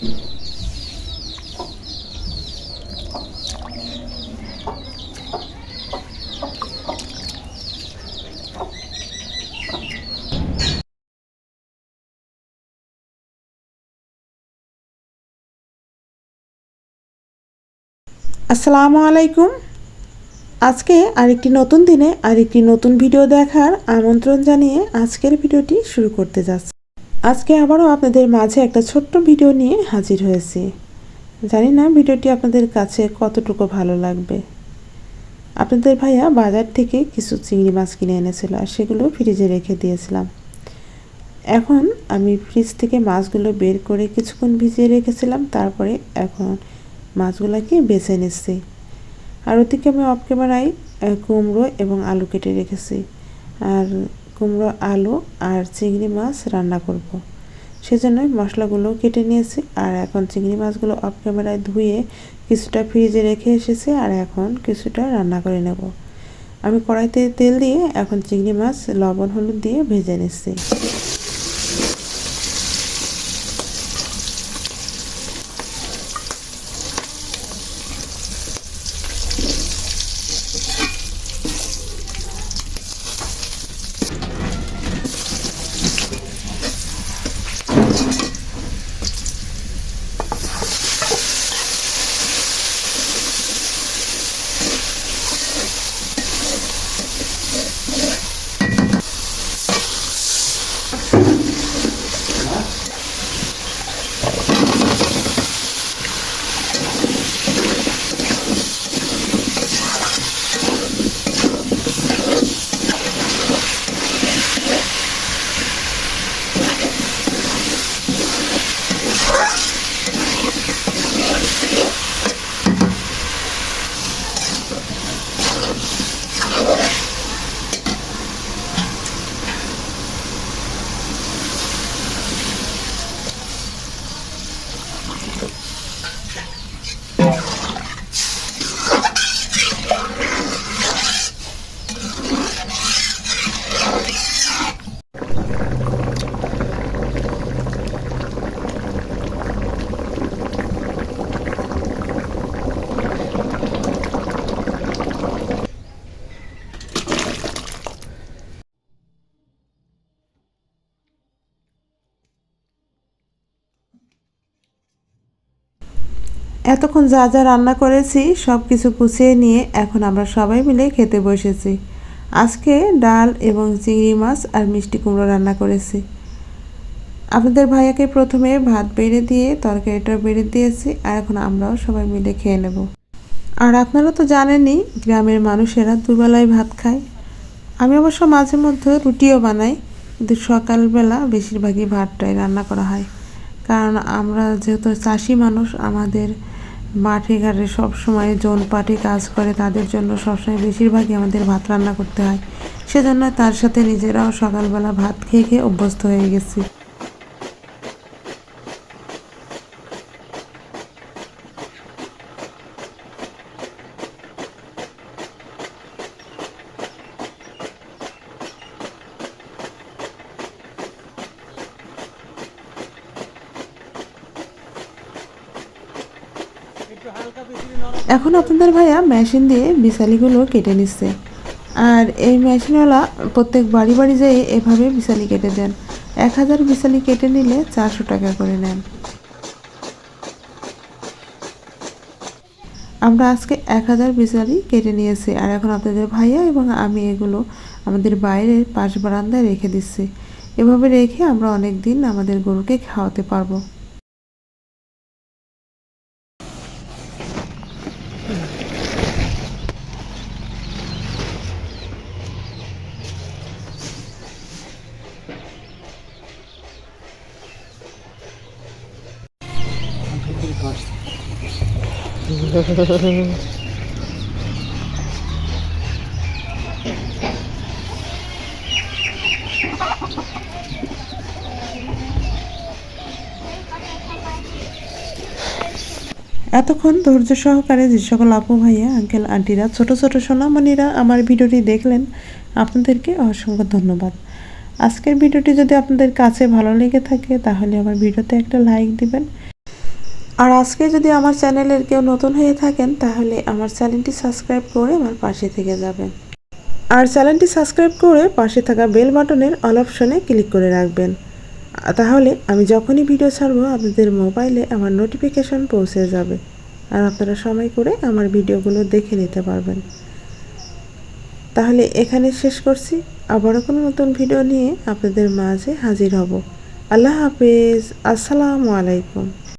আসসালামু আলাইকুম। আজকে আরেকটি নতুন দিনে আরেকটি নতুন ভিডিও দেখার আমন্ত্রণ জানিয়ে আজকের ভিডিওটি শুরু করতে যাচ্ছি। আজকে আবারও আপনাদের মাঝে একটা ছোট্ট ভিডিও নিয়ে হাজির হয়েছি। জানি না ভিডিওটি আপনাদের কাছে কতটুকু ভালো লাগবে। আপনাদের ভাইয়া বাজার থেকে কিছু চিংড়ি মাছ কিনে এনেছিল আর সেগুলো ফ্রিজে রেখে দিয়েছিলাম। এখন আমি ফ্রিজ থেকে মাছগুলো বের করে কিছুক্ষণ ভিজিয়ে রেখেছিলাম, তারপরে এখন মাছগুলোকে বেছে নিচ্ছি। আর ওদিকে আমি অফ ক্যামেরায় কুমড়ো এবং আলু কেটে রেখেছি। আর কুমড়ো, আলু আর চিংড়ি মাছ রান্না করব। সেজন্যই মশলাগুলো কেটে নিয়েছি আর এখন চিংড়ি মাছগুলো অফ ক্যামেরায় ধুয়ে কিছুটা ফ্রিজে রেখে এসেছি আর এখন কিছুটা রান্না করে নেব আমি কড়াইতে তেল দিয়ে এখন চিংড়ি মাছ, লবণ, হলুদ দিয়ে ভেজে নিচ্ছি এতক্ষণ যা যা রান্না করেছি, সব কিছু কুচিয়ে নিয়ে এখন আমরা সবাই মিলে খেতে বসেছি। আজকে ডাল এবং চিংড়ি মাছ আর মিষ্টি কুমড়ো রান্না করেছি। আপনাদের ভাইয়াকে প্রথমে ভাত বেড়ে দিয়ে তরকারিটা বেড়ে দিয়েছি আর এখন আমরাও সবাই মিলে খেয়ে নেব। আর আপনারা তো জানেনই, গ্রামের মানুষেরা দুবেলায় ভাত খায়। আমি অবশ্য মাঝে মধ্যে রুটিও বানাই, কিন্তু সকালবেলা বেশিরভাগই ভাতটাই রান্না করা হয়। কারণ আমরা যেহেতু চাষি মানুষ, আমাদের মাঠে ঘাটে সবসময় জোন পাটি কাজ করে, তাদের জন্য সবসময় বেশিরভাগই আমাদের ভাত রান্না করতে হয়। সেজন্য তার সাথে নিজেরাও সকালবেলা ভাত খেয়ে খেয়ে অভ্যস্ত হয়ে গেছি। এখন আপনাদের ভাইয়া মেশিন দিয়ে বিশালিগুলো কেটে নিচ্ছে। আর এই মেশিনওয়ালা প্রত্যেক বাড়ি বাড়ি যেয়ে এভাবে বিশালি কেটে দেন। এক হাজার বিশালি কেটে নিলে চারশো টাকা করে নেন। আমরা আজকে এক হাজার বিশালি কেটে নিয়েছি আর এখন আপনাদের ভাইয়া এবং আমি এগুলো আমাদের বাইরের পাশ বারান্দায় রেখে দিচ্ছি। এভাবে রেখে আমরা অনেক দিন আমাদের গরুকে খাওয়াতে পারব। এতক্ষণ ধৈর্য সহকারে যে সকল আপু ভাইয়া আঙ্কেল আন্টিরা ছোট ছোট সোনামণিরা আমার ভিডিওটি দেখলেন, আপনাদেরকে অসংখ্য ধন্যবাদ। আজকের ভিডিওটি যদি আপনাদের কাছে ভালো লেগে থাকে, তাহলে আমার ভিডিওতে একটা লাইক দিবেন। আর আজকে যদি আমার চ্যানেলের কেউ নতুন হয়ে থাকেন, তাহলে আমার চ্যানেলটি সাবস্ক্রাইব করে আমার পাশে থেকে যাবেন। আর চ্যানেলটি সাবস্ক্রাইব করে পাশে থাকা বেল বাটনের অল অপশনে ক্লিক করে রাখবেন। তাহলে আমি যখনই ভিডিও ছাড়বো, আপনাদের মোবাইলে আমার নোটিফিকেশন পৌঁছে যাবে। আর আপনারা সময় করে আমার ভিডিওগুলো দেখে নিতে পারবেন। তাহলে এখানে শেষ করছি। আবারও কোনো নতুন ভিডিও নিয়ে আপনাদের মাঝে হাজির হব। আল্লাহ হাফেজ। আসসালামু আলাইকুম।